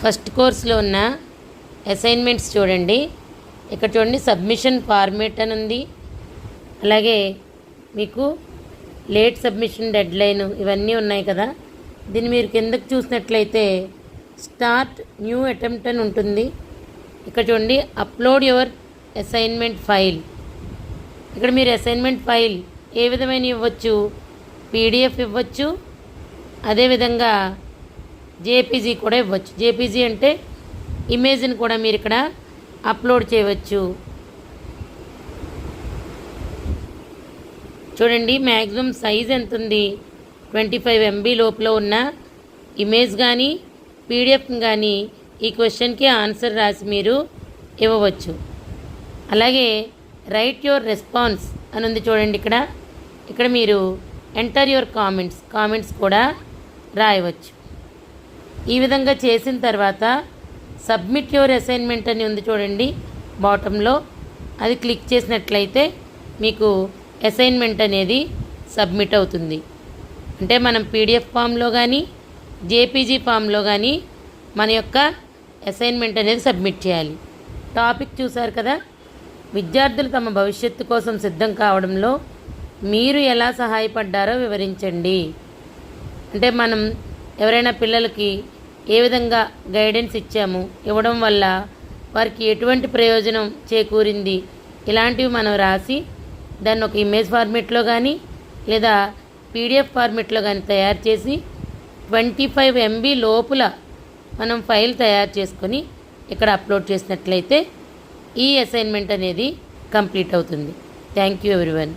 First కోర్స్లో ఉన్న assignments చూడండి. ఇక్కడ చూడండి సబ్మిషన్ ఫార్మేట్ అని ఉంది. అలాగే మీకు లేట్ సబ్మిషన్ డెడ్ లైన్ ఇవన్నీ ఉన్నాయి కదా. దీన్ని మీరు కిందకి చూసినట్లయితే స్టార్ట్ న్యూ అటెంప్ట్ అని ఉంటుంది. ఇక్కడ చూడండి అప్లోడ్ యువర్ అసైన్మెంట్ ఫైల్. ఇక్కడ మీరు అసైన్మెంట్ ఫైల్ ఏ విధమైన ఇవ్వచ్చు? పీడిఎఫ్ ఇవ్వచ్చు. అదేవిధంగా జేపీజీ కూడా ఇవ్వచ్చు. జేపీజీ అంటే ఇమేజ్ని కూడా మీరు ఇక్కడ అప్లోడ్ చేయవచ్చు. చూడండి మ్యాక్సిమం సైజ్ ఎంత ఉంది ట్వంటీ ఫైవ్ ఎంబీ లోపల ఉన్న ఇమేజ్ కానీ పీడిఎఫ్ కానీ ఈ క్వశ్చన్కి ఆన్సర్ రాసి మీరు ఇవ్వవచ్చు. అలాగే రైట్ యువర్ రెస్పాన్స్ అని ఉంది చూడండి ఇక్కడ. ఇక్కడ మీరు ఎంటర్ యువర్ కామెంట్స్ కామెంట్స్ కూడా రాయవచ్చు. ఈ విధంగా చేసిన తర్వాత సబ్మిట్ యువర్ అసైన్మెంట్ అని ఉంది చూడండి బాటంలో. అది క్లిక్ చేసినట్లయితే మీకు అసైన్మెంట్ అనేది సబ్మిట్ అవుతుంది. అంటే మనం పీడిఎఫ్ ఫామ్లో కానీ జేపీజీ ఫామ్లో కానీ మన యొక్క అసైన్మెంట్ అనేది సబ్మిట్ చేయాలి. టాపిక్ చూసారు కదా? విద్యార్థులు తమ భవిష్యత్తు కోసం సిద్ధం కావడంలో మీరు ఎలా సహాయపడ్డారో వివరించండి. అంటే మనం ఎవరైనా పిల్లలకి ఏ విధంగా గైడెన్స్ ఇచ్చాము? ఇవ్వడం వల్ల వారికి ఎటువంటి ప్రయోజనం చేకూరింది? ఇలాంటివి మనం రాసి దాన్ని ఒక ఇమేజ్ ఫార్మేట్లో కానీ లేదా పీడిఎఫ్ ఫార్మేట్లో కానీ తయారు చేసి ట్వంటీ ఫైవ్ ఎంబీ లోపల మనం ఫైల్ తయారు చేసుకొని ఇక్కడ అప్లోడ్ చేసినట్లయితే ఈ అసైన్మెంట్ అనేది కంప్లీట్ అవుతుంది. Thank you everyone